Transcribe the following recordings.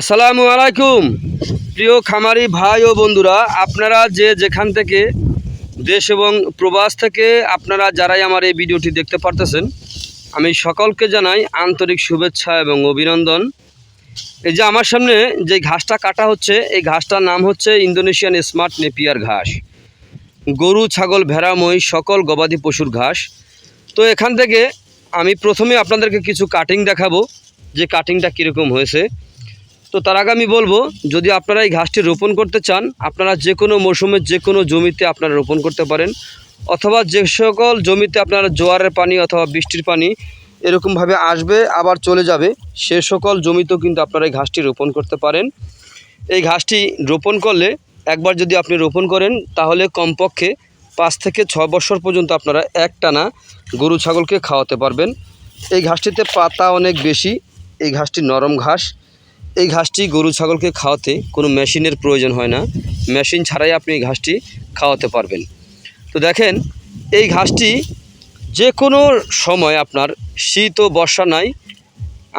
আসসালামু আলাইকুম। প্রিয় খামারি ভাই ও বন্ধুরা, আপনারা যে যেখান থেকে দেশ এবং প্রবাস থেকে আপনারা যারাই আমার এই ভিডিওটি দেখতে পারতেছেন, আমি সকলকে জানাই আন্তরিক শুভেচ্ছা এবং অভিনন্দন। এই যে আমার সামনে যে ঘাসটা কাটা হচ্ছে, এই ঘাসটার নাম হচ্ছে ইন্দোনেশিয়ান স্মার্ট নেপিয়ার ঘাস। গরু, ছাগল, ভেড়া, মহিষ, সকল গবাদি পশুর ঘাস। তো এখান থেকে আমি প্রথমে আপনাদেরকে কিছু কাটিং দেখাবো, যে কাটিংটা কীরকম হয়েছে। তো তার আগে আমি বলব, যদি আপনারা এই ঘাসটি রোপণ করতে চান, আপনারা যে কোনো মৌসুমে যে কোনো জমিতে আপনারা রোপণ করতে পারেন। অথবা যে সকল জমিতে আপনারা জোয়ারের পানি অথবা বৃষ্টির পানি এরকমভাবে আসবে, আবার চলে যাবে, সে সকল জমিতেও কিন্তু আপনারা এই ঘাসটি রোপণ করতে পারেন। এই ঘাসটি রোপণ করলে, একবার যদি আপনি রোপণ করেন, তাহলে কমপক্ষে পাঁচ থেকে ছ বছর পর্যন্ত আপনারা একটানা গরু, ছাগলকে খাওয়াতে পারবেন। এই ঘাসটিতে পাতা অনেক বেশি, এই ঘাসটি নরম ঘাস। এই ঘাসটি গরু ছাগলকে খাওয়াতে কোনো মেশিনের প্রয়োজন হয় না। মেশিন ছাড়াই আপনি এই ঘাসটি খাওয়াতে পারবেন। তো দেখেন, এই ঘাসটি যে কোনো সময় আপনার শীত ও বর্ষা নাই,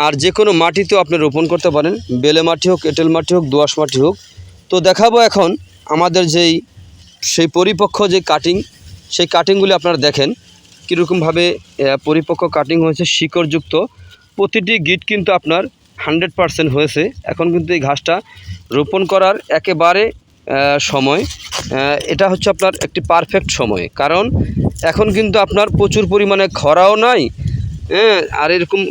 আর যে কোনো মাটিতেও আপনি রোপণ করতে পারেন। বেলে মাটি হোক, এঁটেল মাটি হোক দোআঁশ মাটি হোক। তো দেখাবো এখন আমাদের যেই, সেই পরিপক্ক যে কাটিং সেই কাটিংগুলি আপনারা দেখেন। কীরকমভাবে পরিপক্ক কাটিং হয়েছে, শিকড়যুক্ত। প্রতিটি গিট কিন্তু আপনার হান্ড্রেড পারসেন্ট হয়েছে। এখন কিন্তু এই ঘাসটা রোপণ করার একেবারে সময়। এটা হচ্ছে আপনার একটি পারফেক্ট সময়। কারণ এখন কিন্তু আপনার প্রচুর পরিমাণে খরাও নাই হ্যাঁ আর এরকম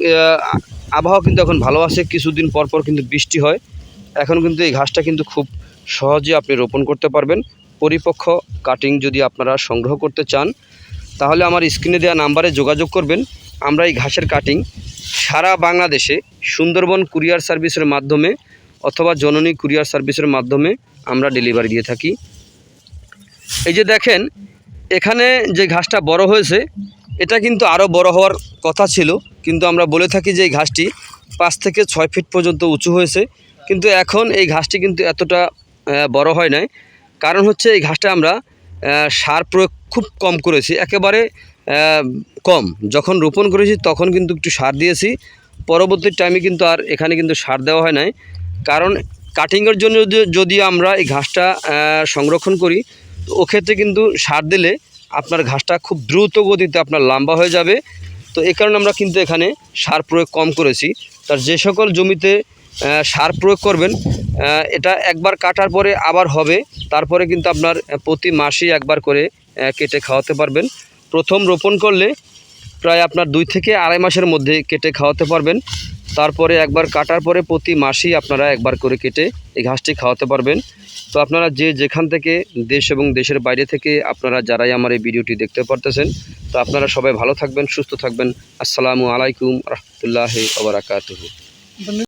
আবহাওয়া কিন্তু এখন ভালো আছে। কিছুদিন পর পর কিন্তু বৃষ্টি হয়। এখন কিন্তু এই ঘাসটা কিন্তু খুব সহজে আপনি রোপণ করতে পারবেন। পরিপক্ক কাটিং যদি আপনারা সংগ্রহ করতে চান, তাহলে আমার স্ক্রিনে দেওয়া নাম্বারে যোগাযোগ করবেন। আমরা এই ঘাসের কাটিং সারা বাংলাদেশে সুন্দরবন কুরিয়ার সার্ভিসের মাধ্যমে অথবা জননী কুরিয়ার সার্ভিসের মাধ্যমে আমরা ডেলিভারি দিয়ে থাকি। এই যে দেখেন, এখানে যে ঘাসটা বড় হয়েছে, এটা কিন্তু আরও বড় হওয়ার কথা ছিল, কিন্তু আমরা বলে থাকি যে এই ঘাসটি পাঁচ থেকে ছয় ফিট পর্যন্ত উঁচু হয়েছে, কিন্তু এখন এই ঘাসটি কিন্তু এতটা বড় হয় নাই। কারণ হচ্ছে এই ঘাসটা আমরা সার প্রয়োগ খুব কম করেছি, একেবারে কম। যখন রোপণ করেছি তখন কিন্তু একটু সার দিয়েছি পরবর্তী টাইমে কিন্তু আর এখানে কিন্তু সার দেওয়া হয় নাই। কারণ কাটিংয়ের জন্য যদি- আমরা এই ঘাসটা সংরক্ষণ করি, তো ওক্ষেত্রে কিন্তু সার দিলে আপনার ঘাসটা খুব দ্রুত গতিতে আপনার লম্বা হয়ে যাবে। তো এই কারণে আমরা কিন্তু এখানে সার প্রয়োগ কম করেছি। তার যে সকল জমিতে সার প্রয়োগ করবেন এটা একবার কাটার পরে আবার হবে। তারপরে কিন্তু আপনার প্রতি মাসেই একবার করে কেটে খাওয়াতে পারবেন। প্রথম রোপণ করলে প্রায় আপনার দুই থেকে আড়াই মাসের মধ্যে কেটে খাওয়াতে পারবেন। তারপরে একবার কাটার পরে প্রতি মাসেই আপনারা একবার করে কেটে এই ঘাসটি খাওয়াতে পারবেন। তো আপনারা যে যেখান থেকে দেশ এবং দেশের বাইরে থেকে আপনারা যারাই আমার এই ভিডিওটি দেখতে পারতেছেন, তো আপনারা সবাই ভালো থাকবেন, সুস্থ থাকবেন। আসসালামু আলাইকুম রহমতুল্লাহ ওবরাকাতুহু